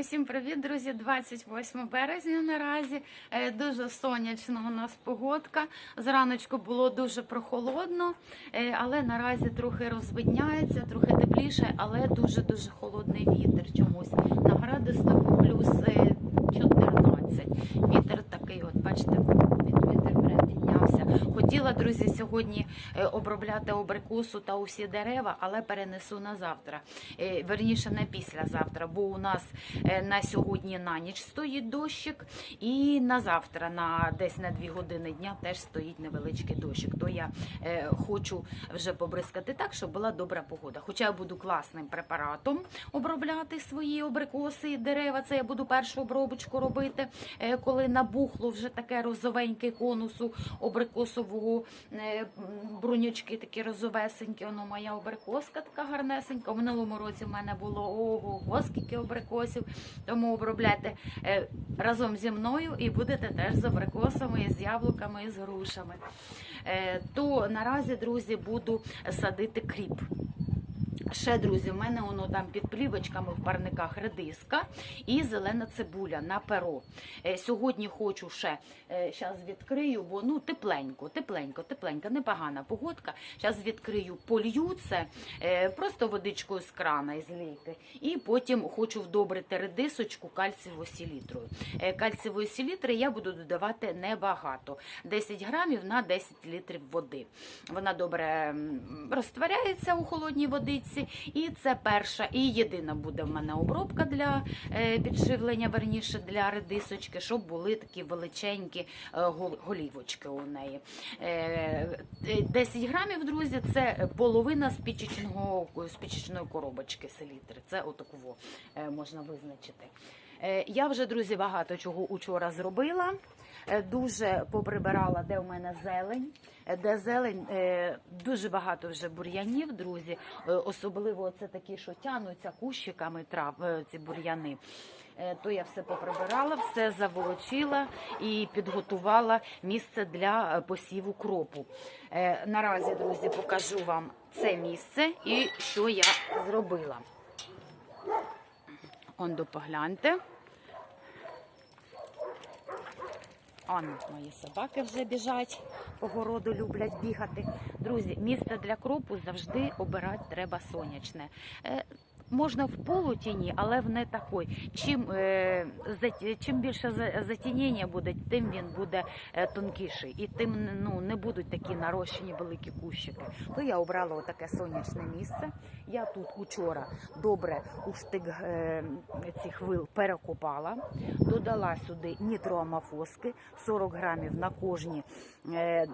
Усім привіт, друзі! 28 березня наразі. Е, Дуже сонячна у нас погодка. Зраночку було дуже прохолодно, е, але наразі трохи розвидняється, трохи тепліше, але дуже-дуже холодний вітер чомусь. На градуснику плюс е, 14. Вітер такий, от бачите, від- вітер прям піднявся. Хотіла, друзі, сьогодні е, обробляти абрикосу та усі дерева, але перенесу на завтра. Е, Верніше на післязавтра, бо у нас е, на сьогодні на ніч стоїть дощик, і на завтра, на десь на 2 години дня, теж стоїть невеличкий дощик. То я хочу вже побризкати так, щоб була добра погода. Хоча я буду класним препаратом обробляти свої абрикоси і дерева. Це я буду першу обробочку робити, коли набухло вже таке розовеньке конусу абрикосового е, брунючки такі розовесенькі. Воно моя обрикоска така гарнесенька. В минулому році в мене було ого, скільки обрикосів. Тому обробляйте е, разом зі мною і будете теж з абрикосами, і з яблуками, і з грушами. Е, То наразі, друзі, буду садити кріп. Ще, друзі, в мене воно там під плівочками в парниках редиска і зелена цибуля на перо. Е, Сьогодні хочу ще, зараз відкрию, бо ну тепленько, тепленько, тепленько, непогана погодка. Зараз відкрию, полью це е, просто водичкою з крана із лійки. І потім хочу вдобрити редисочку кальцієвою селітрою. Е, Кальцієвої селітри я буду додавати небагато. 10 грамів на 10 літрів води. Вона добре розтворяється у холодній водиці. І це перша і єдина буде в мене обробка для е, підживлення, верніше для редисочки, щоб були такі величенькі е, голівочки у неї. Е, е, 10 грамів, друзі, це половина спічечної коробочки селітри. Це отаково е, можна визначити. Я вже, друзі, багато чого учора зробила. Е, Дуже поприбирала, де в мене зелень. Е, Де зелень е, дуже багато вже бур'янів, друзі. Особливо це такі, що тянуться кущиками трав, ці бур'яни. То я все поприбирала, все заволочила і підготувала місце для посіву кропу. Наразі, друзі, покажу вам це місце і що я зробила. Ондо погляньте. Он, мої собаки вже біжать, по городу люблять бігати. Друзі, місце для кропу завжди обирати треба сонячне. Можна в полутіні, але в не такой. Чим, е, за- чим більше затінення буде, тим він буде е, тонкіший. І тим ну, не будуть такі нарощені великі кущики. То я обрала отаке сонячне місце. Я тут учора добре у штик е, цих вил перекопала, додала сюди нітроамофоски 40 грамів на кожні. Е,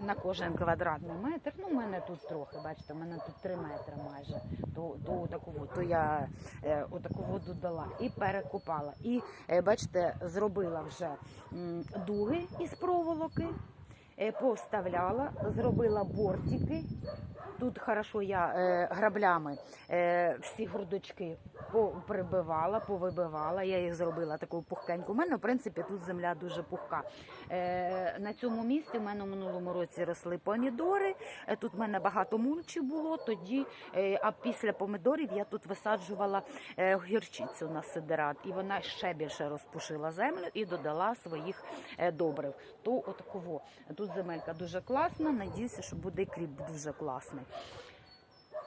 на кожен квадратний метр. Ну, у мене тут трохи, бачите, у мене тут 3 метри майже. То, то, таку, то я е, отаку воду дала і перекопала. І е, бачите, зробила вже дуги із проволоки, е, повставляла, зробила бортики. Тут хорошо я е, граблями е, всі грудочки прибивала, повибивала. Я їх зробила таку пухкеньку. У мене, в принципі, тут земля дуже пухка. Е, на цьому місці в мене в минулому році росли помідори. Е, тут в мене багато мульчі було. Тоді, е, а після помідорів я тут висаджувала е, гірчицю на сидерат, і вона ще більше розпушила землю і додала своїх е, добрив. То отаково. Тут земелька дуже класна. Надіюся, що буде кріп дуже класний.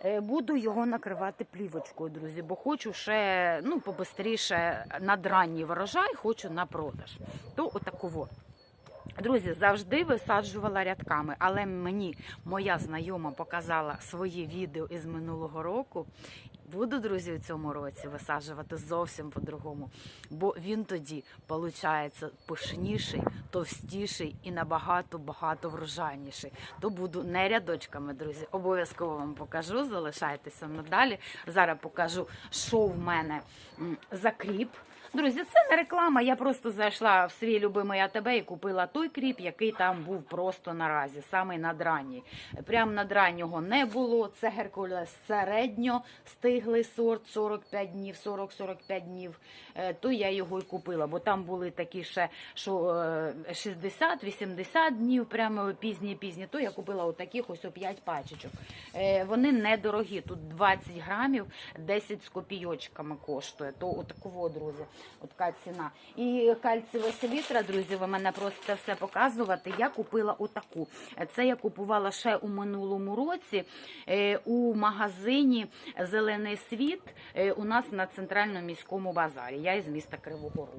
Е, Буду його накривати плівочкою, друзі, бо хочу ще ну, побистріше надранній врожай, хочу на продаж. То отаково. Друзі, завжди висаджувала рядками, але мені моя знайома показала своє відео із минулого року. Буду, друзі, у цьому році висаджувати зовсім по-другому, бо він тоді виходить пишніший, товстіший і набагато багато врожайніший. То буду не рядочками, друзі. Обов'язково вам покажу. Залишайтеся надалі. Зараз покажу, що в мене м, за кріп. Друзі, це не реклама. Я просто зайшла в свій любимий АТБ і купила той кріп, який там був просто наразі, самий надранній. Прям надраннього не було. Це Геркулес середньо стиглий. сорт 45 днів, 40-45 днів, е, то я його і купила, бо там були такі ще, що е, 60-80 днів, прямо пізні-пізні, то я купила отаких ось о 5 пачечок. Е, Вони недорогі, тут 20 грамів, 10 з копійочками коштує, то отакого, друзі, от ціна. І кальцієва селітра, друзі, ви мене просите все показувати, я купила отаку. Це я купувала ще у минулому році е, у магазині Зелений світ е, у нас на центральному міському базарі. Я із міста Кривого Рогу.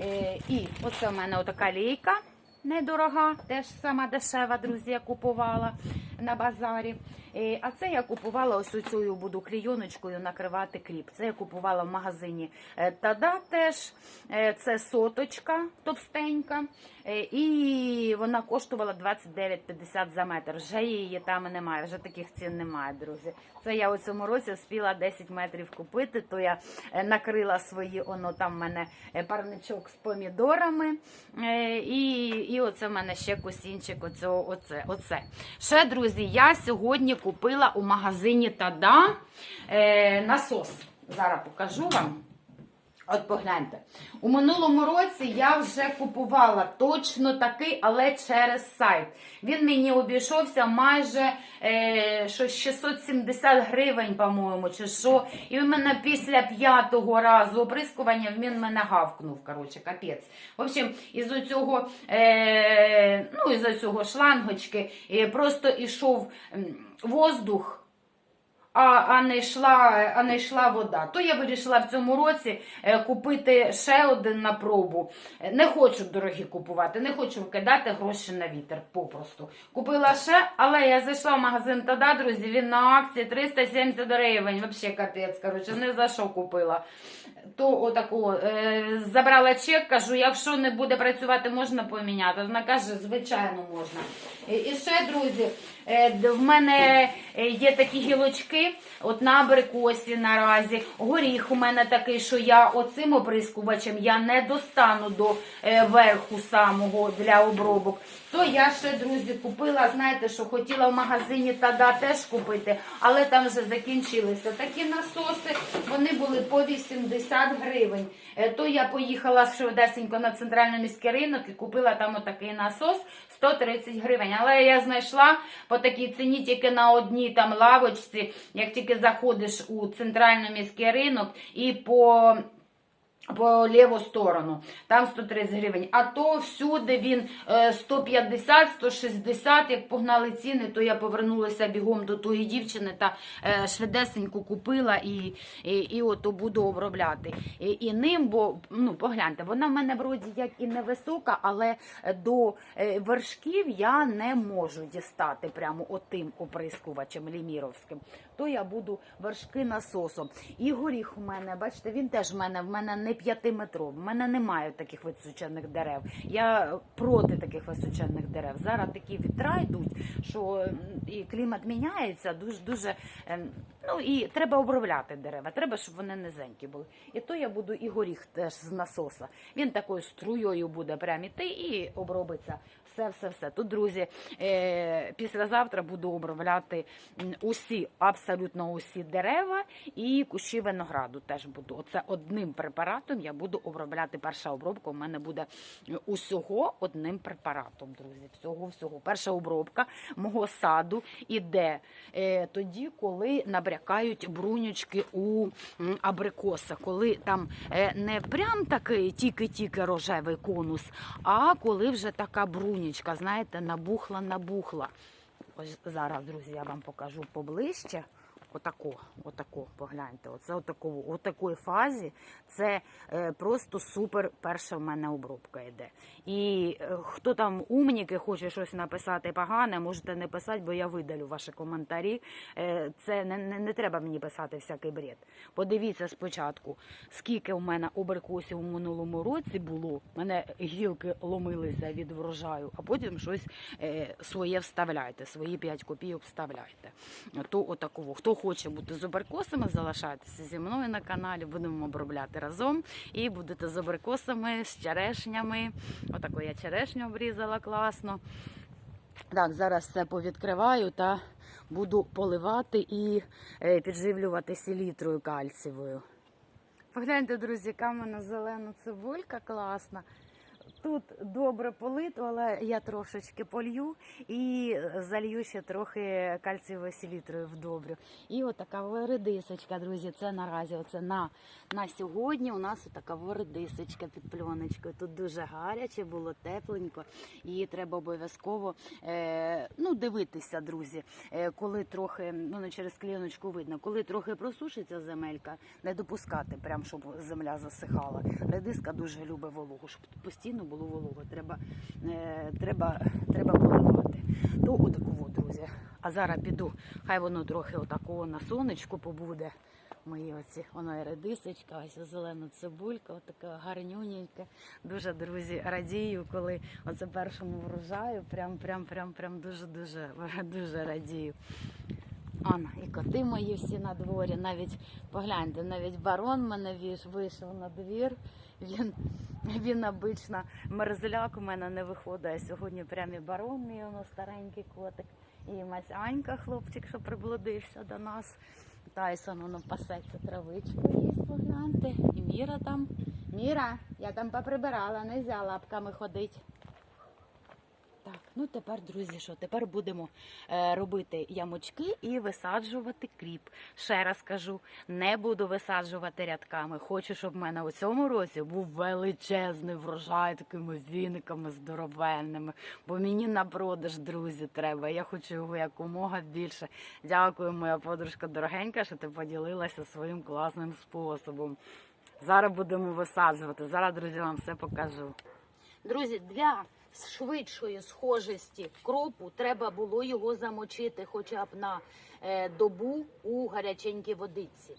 Е, І оце в мене отака лейка. Недорога, теж сама дешева, друзі, купувала на базарі. Е, А це я купувала ось оцею буду клійоночкою накривати кріп. Це я купувала в магазині е, Тада теж. Е, Це соточка товстенька. І вона коштувала 29,50 за метр. Вже її там немає, вже таких цін немає, друзі. Це я у цьому році встигла 10 метрів купити, то я накрила свої, оно там в мене парничок з помідорами. І, і оце в мене ще косінчик. Оце, оце. Ще, друзі, я сьогодні купила у магазині Тада е, насос. Зараз покажу вам. От погляньте. У минулому році я вже купувала точно такий, але через сайт. Він мені обійшовся майже е, 670 гривень, по-моєму, чи що. І він мене після п'ятого разу оприскування він мене гавкнув. Коротше, капець. В общем, із цього, е, ну, із цього шлангочки е, просто ішов м, воздух а, а, не йшла, а не йшла вода. То я вирішила в цьому році е, купити ще один на пробу. Не хочу дорогі купувати, не хочу викидати гроші на вітер. Попросту. Купила ще, але я зайшла в магазин Тада, друзі, він на акції 370 гривень. Взагалі капець, коротше, не за що купила. То отаку е, забрала чек, кажу, якщо не буде працювати, можна поміняти. Вона каже, звичайно, можна. І, ще, друзі, в мене е, є такі гілочки, от на абрикосі наразі. Горіх у мене такий, що я оцим оприскувачем я не достану до е, верху самого для обробок. То я ще, друзі, купила, знаєте, що хотіла в магазині Тада теж купити, але там вже закінчилися. Такі насоси, вони були по 80 гривень. Е, То я поїхала швидесенько на центральний міський ринок і купила там отакий насос 130 гривень. Але я знайшла по такій ціні тільки на одній там лавочці, як тільки заходиш у центральний міський ринок і по по ліву сторону, там 130 гривень. А то всюди він е, 150, 160, як погнали ціни, то я повернулася бігом до тої дівчини та е, швидесенько купила і, і, і ото буду обробляти. І, і ним, бо ну погляньте, вона в мене вроді як і невисока, але до е, вершків я не можу дістати прямо отим оприскувачем ліміровським. То я буду вершки насосом. І горіх у мене, бачите, він теж в мене в мене не п'ятиметровий. В мене немає таких височених дерев. Я проти таких височених дерев. Зараз такі вітра йдуть, що і клімат міняється дуже дуже. ем, Ну і треба обробляти дерева. Треба, щоб вони низенькі були. І то я буду і горіх теж з насоса. Він такою струєю буде прям іти і обробиться. Все, все, все. Тут, друзі, е, післязавтра буду обробляти усі, абсолютно усі дерева і кущі винограду теж буду. Оце одним препаратом я буду обробляти. Перша обробка у мене буде усього одним препаратом, друзі. Всього, всього. Перша обробка мого саду іде е, тоді, коли набрякають брунючки у абрикоса, коли там е, не прям такий тільки-тільки рожевий конус, а коли вже така брунічка, знаєте, набухла, набухла. Ось зараз, друзі, я вам покажу поближче. Отако, отако, погляньте. Оце отако, у такої фазі це е, просто супер перша в мене обробка йде. І е, хто там умніки хоче щось написати погане, можете не писати, бо я видалю ваші коментарі. Е, це не, не, не треба мені писати всякий бред. Подивіться спочатку, скільки у мене абрикосів у минулому році було. Мене гілки ломилися від врожаю, а потім щось своє вставляйте, свої 5 копійок вставляйте. То отаково. Хто хоче бути з абрикосами, залишайтеся зі мною на каналі, будемо обробляти разом. І будете з абрикосами, з черешнями. Отаку я черешню обрізала класно. Так, зараз все повідкриваю та буду поливати і е, підживлювати селітрою кальцієвою. Погляньте, друзі, яка в мене зелена цибулька класна. Тут добре полито, але я трошечки полью і залью ще трохи кальцієвою селітрою вдобрю. І отака редисочка, друзі. Це наразі оце на, на сьогодні. У нас така редисочка під пленочкою. Тут дуже гаряче, було тепленько. Її треба обов'язково е, ну, дивитися, друзі. Е, коли трохи, ну не через кліночку видно, коли трохи просушиться земелька, не допускати, прям щоб земля засихала. Редиска дуже любить вологу, щоб постійно було волого. Треба, е, треба, треба поливати. То отаку, от, друзі. А зараз піду, хай воно трохи отакого на сонечку побуде. Мої оці, воно і редисочка, ось зелена цибулька, отака гарнюненька. Дуже друзі радію, коли оце першому врожаю. Прям, прям, прям, прям дуже, дуже, радію. Ан, і коти мої всі на дворі. Навіть погляньте, навіть барон мене вийшов на двір. Він, він обично мерзляк у мене не виходить. Сьогодні прям і барон мій воно старенький котик. І Масянька, хлопчик, що приблудився до нас. Тайсон воно пасеться травичку їсть, погляньте. І Міра там. Міра, я там поприбирала, не взяла лапками ходить. Так, ну тепер, друзі, що тепер будемо е, робити ямочки і висаджувати кріп. Ще раз кажу, не буду висаджувати рядками. Хочу, щоб в мене у цьому році був величезний врожай такими віниками здоровенними. Бо мені на продаж, друзі, треба. Я хочу його якомога більше. Дякую, моя подружка дорогенька, що ти поділилася своїм класним способом. Зараз будемо висаджувати. Зараз, друзі, вам все покажу. Друзі, для швидшої схожості кропу треба було його замочити хоча б на е, добу у гаряченькій водиці.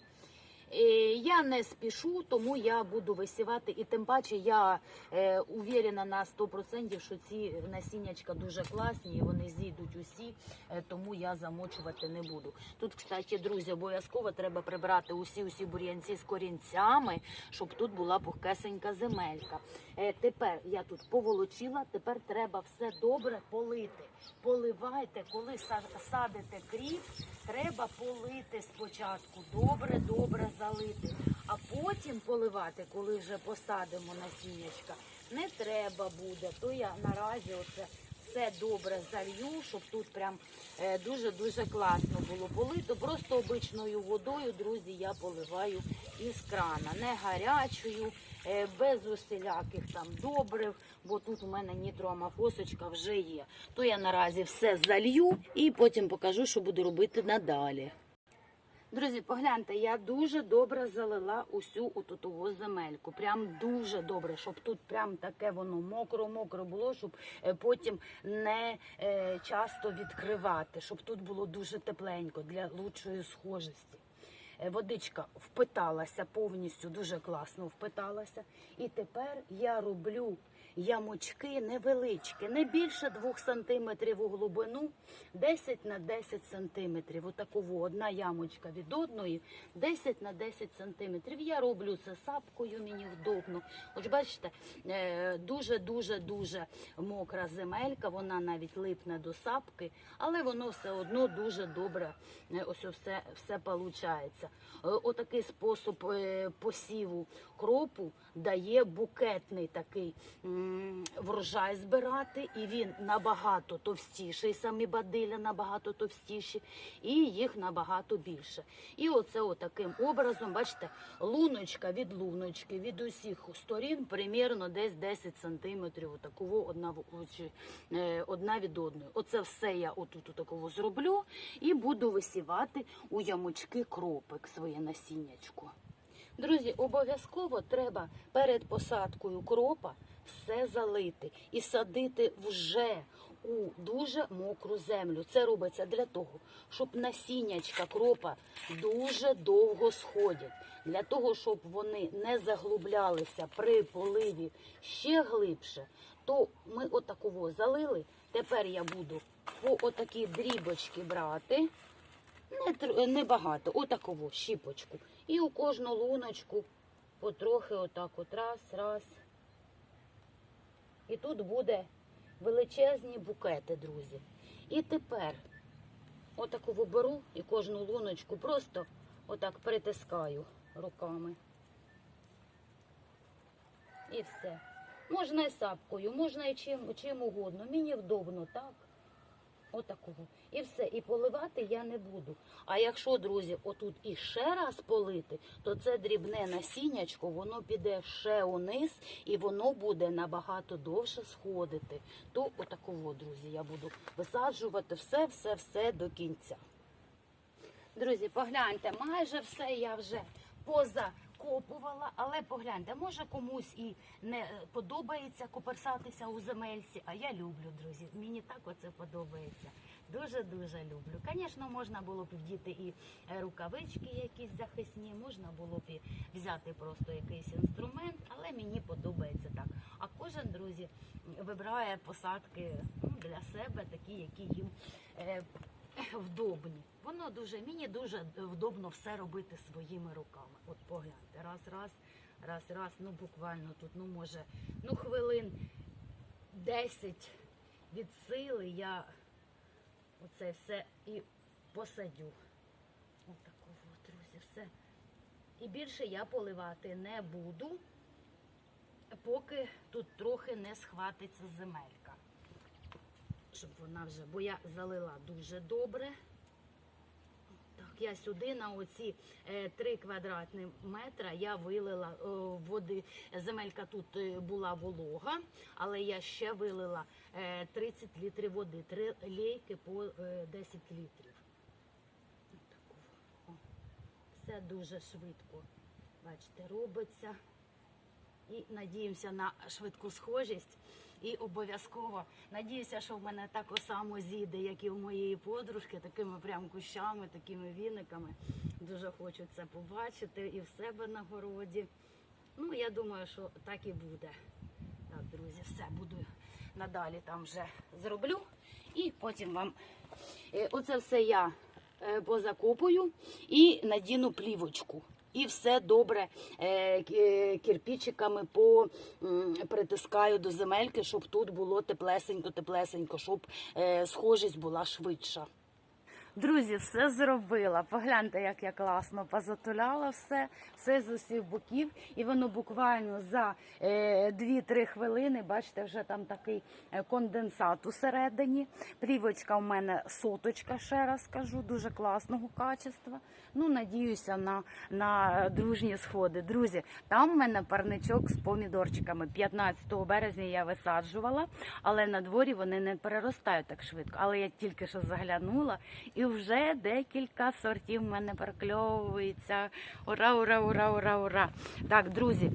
Я не спішу, тому я буду висівати, і тим паче я е, уверена на 100%, що ці насіннячка дуже класні, вони зійдуть усі, е, тому я замочувати не буду. Тут, кстати, друзі, обов'язково треба прибрати усі усі бур'янці з корінцями, щоб тут була пухкесенька земелька. Е, тепер я тут поволочила, тепер треба все добре полити. Поливайте, коли садите кріп, треба полити спочатку. Добре, добре залити. А потім поливати, коли вже посадимо насіннячка, не треба буде. То я наразі оце все добре залью, щоб тут прям е, дуже-дуже класно було полито. Просто обичною водою, друзі, я поливаю із крана. Не гарячою, е, без усіляких там добрив, бо тут у мене нітроамофосочка вже є. То я наразі все залью і потім покажу, що буду робити надалі. Друзі, погляньте, я дуже добре залила усю отутову земельку. Прям дуже добре, щоб тут прям таке воно мокро-мокро було, щоб е, потім не е, часто відкривати, щоб тут було дуже тепленько для лучшої схожості. Е, Водичка впиталася повністю, дуже класно впиталася. І тепер я роблю ямочки невеличкі, не більше 2 сантиметрів у глибину, 10 на 10 сантиметрів. Отаково одна ямочка від одної, 10 на 10 сантиметрів. Я роблю це сапкою, мені вдобно. Ось бачите, е, дуже-дуже дуже мокра земелька, вона навіть липне до сапки, але воно все одно дуже добре. е, Ось все, все получається. Е, Отакий спосіб е, посіву кропу дає букетний такий врожай збирати, і він набагато товстіший, самі бадиля набагато товстіші, і їх набагато більше. І оце отаким образом, бачите, луночка від луночки, від усіх сторін примірно десь 10 сантиметрів, отакого одна, е, одна від одної. Оце все я отут такого зроблю і буду висівати у ямочки кропик своє насіннячко. Друзі, обов'язково треба перед посадкою кропа все залити і садити вже у дуже мокру землю. Це робиться для того, щоб насіннячка кропа дуже довго сходять. Для того, щоб вони не заглублялися при поливі ще глибше, то ми отаково залили. Тепер я буду по отакі дрібочки брати. Не, не багато, отаково, щіпочку. І у кожну луночку потрохи отак от раз, раз. І тут буде величезні букети, друзі. І тепер отаку беру і кожну луночку просто отак притискаю руками. І все. Можна і сапкою, можна і чим, чим угодно. Мені вдобно, так? Отакого. І все. І поливати я не буду. А якщо, друзі, отут і ще раз полити, то це дрібне насіннячко, воно піде ще униз і воно буде набагато довше сходити. То отакого, друзі, я буду висаджувати все, все, все до кінця. Друзі, погляньте, майже все я вже позакопувала, але погляньте, може комусь і не е, подобається коперсатися у земельці, а я люблю, друзі. Мені так оце подобається. Дуже-дуже люблю. Звісно, можна було б вдіти і е, рукавички якісь захисні, можна було б і взяти просто якийсь інструмент, але мені подобається так. А кожен, друзі, вибирає посадки ну, для себе, такі, які їм е, вдобні. Воно дуже, мені дуже вдобно все робити своїми руками. От погляньте, раз, раз, раз, раз, ну буквально тут, ну може, ну хвилин 10 від сили я оце все і посадю. Ось такого, друзі, все. І більше я поливати не буду, поки тут трохи не схватиться земелька щоб вона вже, бо я залила дуже добре. Так, я сюди на оці е, 3 квадратні метра я вилила е, води. Земелька тут е, була волога, але я ще вилила е, 30 літрів води, 3 лейки по е, 10 літрів. Все дуже швидко, бачите, робиться. І надіємося на швидку схожість. І обов'язково надіюся, що в мене так само зійде, як і у моєї подружки, такими прям кущами, такими віниками. Дуже хочу це побачити і в себе на городі. Ну, я думаю, що так і буде. Так, друзі, все буду надалі там вже зроблю. І потім вам е, оце все я е, позакопую і надіну плівочку. І все добре е, к- кирпичиками по притискаю до земельки, щоб тут було теплесенько, теплесенько, щоб е, схожість була швидша. Друзі, все зробила. Погляньте, як я класно позатуляла все, все з усіх боків. І воно буквально за е, 2-3 хвилини, бачите, вже там такий е, конденсат усередині. Плівочка у мене соточка, ще раз кажу, дуже класного качества. Ну, надіюся на, на дружні сходи. Друзі, там у мене парничок з помідорчиками. 15 березня я висаджувала, але на дворі вони не переростають так швидко. Але я тільки що заглянула, і вже декілька сортів в мене прокльовується. Ура, ура, ура, ура, ура. Так, друзі,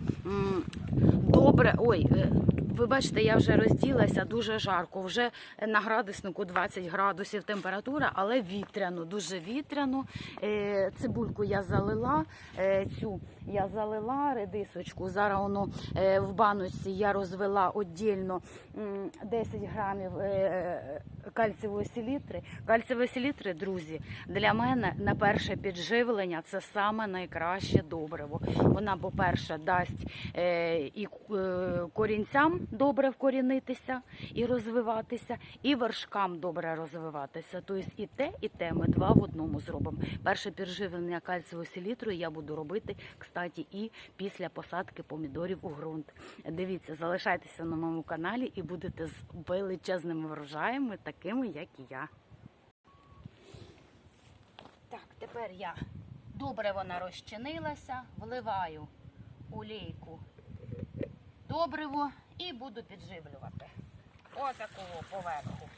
добре. Ой, е, ви бачите, я вже розділася дуже жарко. Вже на градуснику 20 градусів температура, але вітряно, дуже вітряно. Е, Цибульку я залила, е, цю я залила редисочку. Зараз воно е, в баночці я розвела віддільно 10 грамів е, кальцієвої селітри. Кальцієвої селітри, друзі, для мене на перше підживлення це саме найкраще добриво. Вона, по-перше, дасть е, і корінцям добре вкорінитися і розвиватися, і вершкам добре розвиватися. Тобто і те, і те ми два в одному зробимо. Перше підживлення кальцієвою селітрою я буду робити, кстати, і після посадки помідорів у ґрунт. Дивіться, залишайтеся на моєму каналі і будете з величезними врожаями, такими як і я. Так, тепер я добре вона розчинилася, вливаю у лейку добриво і буду підживлювати. Отакого поверху.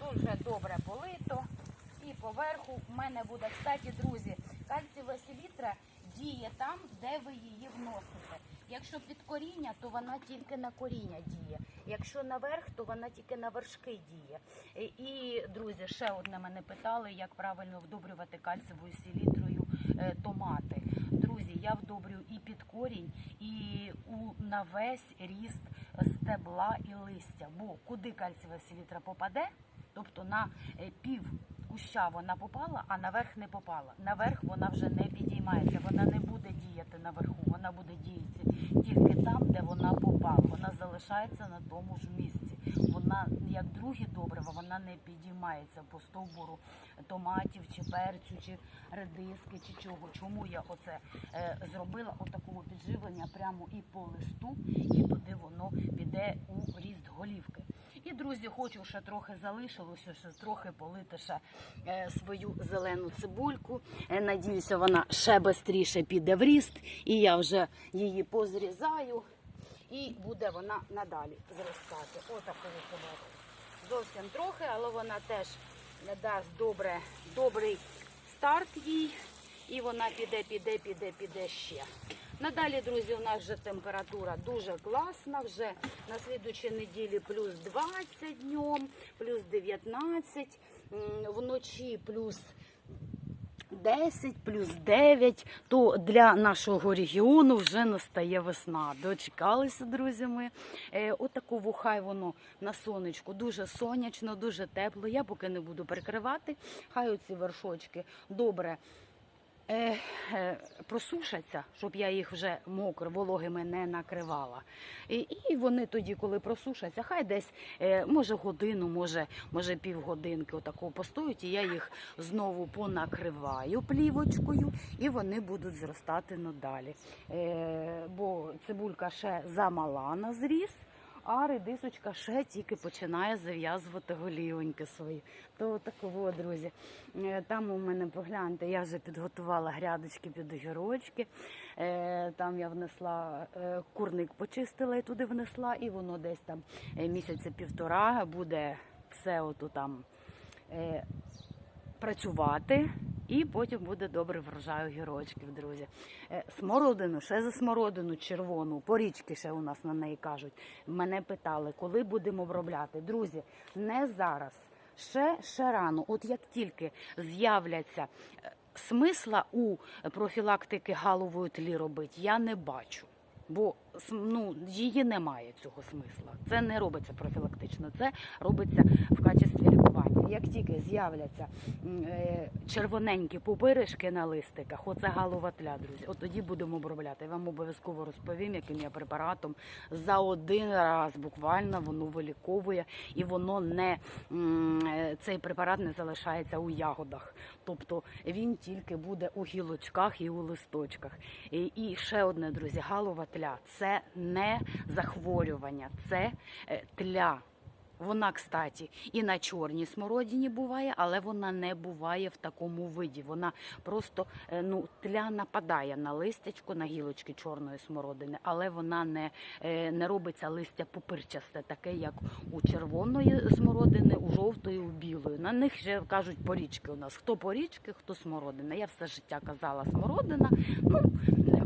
Тут вже добре полито. І поверху в мене буде, кстати, друзі, кальцієва селітра діє там, де ви її вносите. Якщо під коріння, то вона тільки на коріння діє. Якщо наверх, то вона тільки на вершки діє. І, І, друзі, ще одне мене питали, як правильно вдобрювати кальцієвою селітрою е, томати. Друзі, я вдобрюю і під корінь, і у, на весь ріст стебла і листя. Бо куди кальцієва селітра попаде, тобто на е, пів куща вона попала, а наверх не попала. Наверх вона вже не підіймається, вона не буде діяти наверху, вона буде діяти тільки там, де вона попала. Вона залишається на тому ж місці. Вона, як другі добрива, вона не підіймається по стовбуру томатів, чи перцю, чи редиски, чи чого. Чому я оце е, зробила отакого підживлення прямо і по листу, і туди воно піде у ріст голівки. І, друзі, хочу ще трохи залишилося, ще трохи полити ще е, свою зелену цибульку. Е, надіюся, вона ще швидше піде в ріст, і я вже її позрізаю, і буде вона надалі зростати. Отакою побачите. Зовсім трохи, але вона теж дасть добре, добрий старт їй. І вона піде, піде, піде, піде ще. Надалі, друзі, у нас вже температура дуже класна. Вже на слідучій неділі плюс 20 днем, плюс 19, вночі плюс 10, плюс 9, то для нашого регіону вже настає весна. Дочекалися, друзі ми. Е, отаку хай воно на сонечку. Дуже сонячно, дуже тепло. Я поки не буду прикривати. Хай оці вершочки добре просушаться, щоб я їх вже мокро, вологими не накривала. І, і вони тоді, коли просушаться, хай десь е, може годину, може, може півгодинки отако постоють, і я їх знову понакриваю плівочкою, і вони будуть зростати надалі. Е, бо цибулька ще замала на зріз. А редисочка ще тільки починає зав'язувати голівоньки свої. То такого, друзі. Е, Там у мене погляньте, я вже підготувала грядочки під огірочки. Е, Там я внесла е, курник, почистила і туди внесла, і воно десь там місяця півтора буде все оту там. Працювати, і потім буде добре врожай огірочків, друзі. Е, Смородину, ще за смородину червону, порічки ще у нас на неї кажуть. Мене питали, коли будемо обробляти. Друзі, не зараз. Ще, ще рано. От як тільки з'являться е, смисла у профілактики галової тлі робити, я не бачу. Бо ну, її немає цього смисла. Це не робиться профілактично, це робиться в качестві. Як тільки з'являться е, червоненькі пупиришки на листиках, оце галова тля, друзі. От тоді будемо обробляти. Я вам обов'язково розповім, яким я препаратом за один раз буквально воно виліковує і воно не е, цей препарат не залишається у ягодах. Тобто він тільки буде у гілочках і у листочках. І, і ще одне, друзі, галова тля це не захворювання, це е, тля. Вона, кстати, і на чорній смородині буває, але вона не буває в такому виді. Вона просто е, ну, тля нападає на листячко, на гілочки чорної смородини, але вона не, е, не робиться листя пупирчасте, таке, як у червоної смородини, у жовтої, у білої. На них ще кажуть порічки у нас. Хто порічки, хто смородина. Я все життя казала смородина. Ну,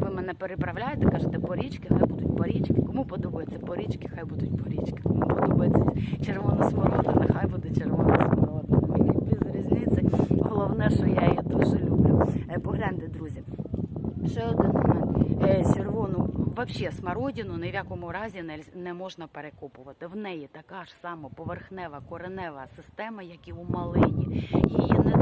ви мене переправляєте, кажете порічки, хай будуть порічки. Кому подобається порічки, хай будуть порічки. Кому подобається червона смородина, хай буде червона смородина. Мені без різниці. Головне, що я її дуже люблю. Е, Погляньте, друзі. Ще один момент. Е, Червону, взагалі, смородину ні в якому разі не можна перекопувати. В неї така ж сама поверхнева коренева система, як і у малині. Її не